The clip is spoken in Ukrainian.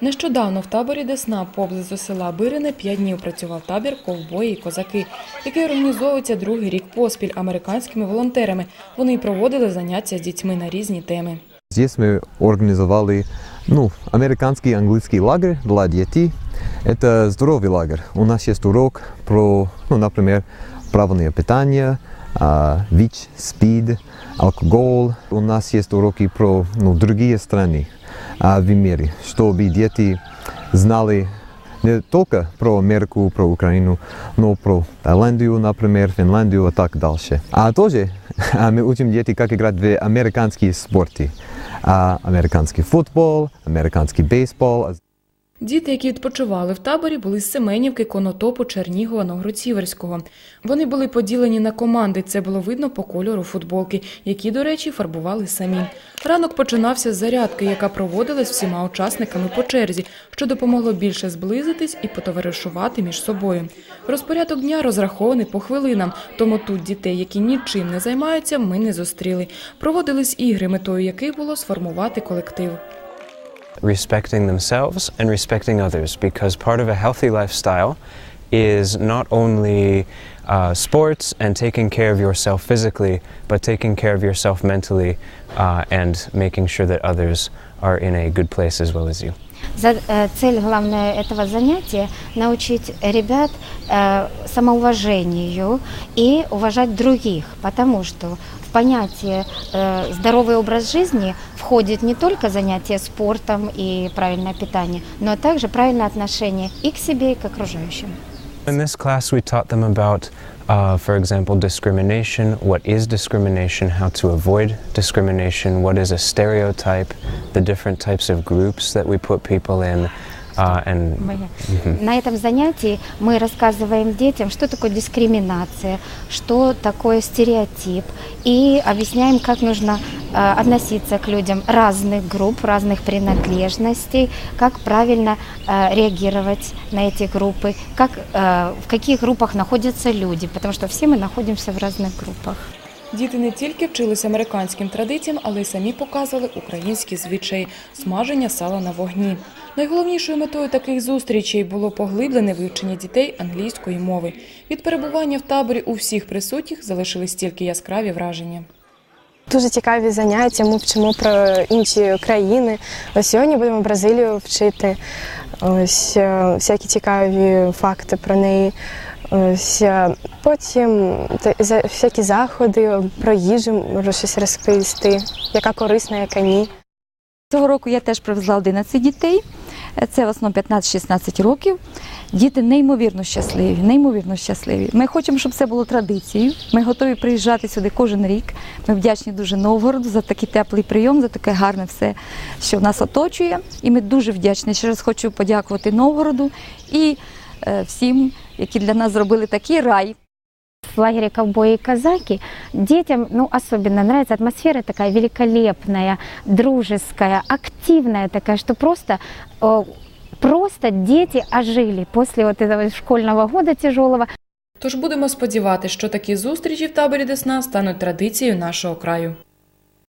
Нещодавно в таборі Десна поблизу села Бирине п'ять днів працював табір ковбої і козаки, який організовується другий рік поспіль американськими волонтерами. Вони й проводили заняття з дітьми на різні теми. Здесь мы организовали ну, американский и английский лагерь для детей. Это здоровый лагерь. У нас есть урок про, ну, например, правильное питание, а, ВИЧ, СПИД, алкоголь. У нас есть уроки про ну, другие страны а, в мире, чтобы дети знали не только про Америку, про Украину, но про Таиландию, например, Финляндию и так дальше. А тоже а, мы учим детей, как играть в американские спорты. А, американский футбол, американский бейсбол. Діти, які відпочивали в таборі, були з Семенівки, Конотопу, Чернігова, Новгород-Сіверського. Вони були поділені на команди. Це було видно по кольору футболки, які, до речі, фарбували самі. Ранок починався з зарядки, яка проводилась всіма учасниками по черзі, що допомогло більше зблизитись і потоваришувати між собою. Розпорядок дня розрахований по хвилинам, тому тут дітей, які нічим не займаються, ми не зустріли. Проводились ігри, метою яких було сформувати колектив. Respecting themselves and respecting others because part of a healthy lifestyle is not only uh, sports and taking care of yourself physically, but taking care of yourself mentally uh, and making sure that others are in a good place as well as you. За- э, Цель главная этого занятия – научить ребят э, самоуважению и уважать других, потому что в понятие э, здоровый образ жизни входит не только занятие спортом и правильное питание, но также правильное отношение и к себе, и к окружающим. In this class, we taught them about, uh, for example, discrimination, what is discrimination, how to avoid discrimination, what is a stereotype, the different types of groups that we put people in, uh, and На этом занятии мы рассказываем детям, что такое дискриминация, что такое стереотип, и объясняем, как нужно э, относиться к людям разных групп, разных принадлежностей, как правильно э, реагировать на эти группы, как, э, в каких группах находятся люди, потому что все мы находимся в разных группах. Діти не тільки вчилися американським традиціям, але й самі показували українські звичаї смаження сала на вогні. Найголовнішою метою таких зустрічей було поглиблене вивчення дітей англійської мови. Від перебування в таборі у всіх присутніх залишились тільки яскраві враження. Дуже цікаві заняття. Ми вчимо про інші країни. Ось сьогодні будемо Бразилію вчити. Ось е, всякі цікаві факти про неї. Ось е, потім всякі заходи про їжу можу щось розповісти, яка корисна, яка ні. Цього року я теж привезла 11 дітей. Це в основному 15-16 років. Діти неймовірно щасливі, неймовірно щасливі. Ми хочемо, щоб це було традицією. Ми готові приїжджати сюди кожен рік. Ми вдячні дуже Новгороду за такий теплий прийом, за таке гарне все, що нас оточує. І ми дуже вдячні. Ще раз хочу подякувати Новгороду і е, всім, які для нас зробили такий рай. В лагере «Ковбои и казаки» детям ну, особенно нравится атмосфера такая великолепная, дружеская, активная такая, что просто, э, просто дети ожили после вот этого школьного года тяжелого. Тож будемо сподіватися, що такі зустрічі в таборі Десна стануть традицією нашого краю.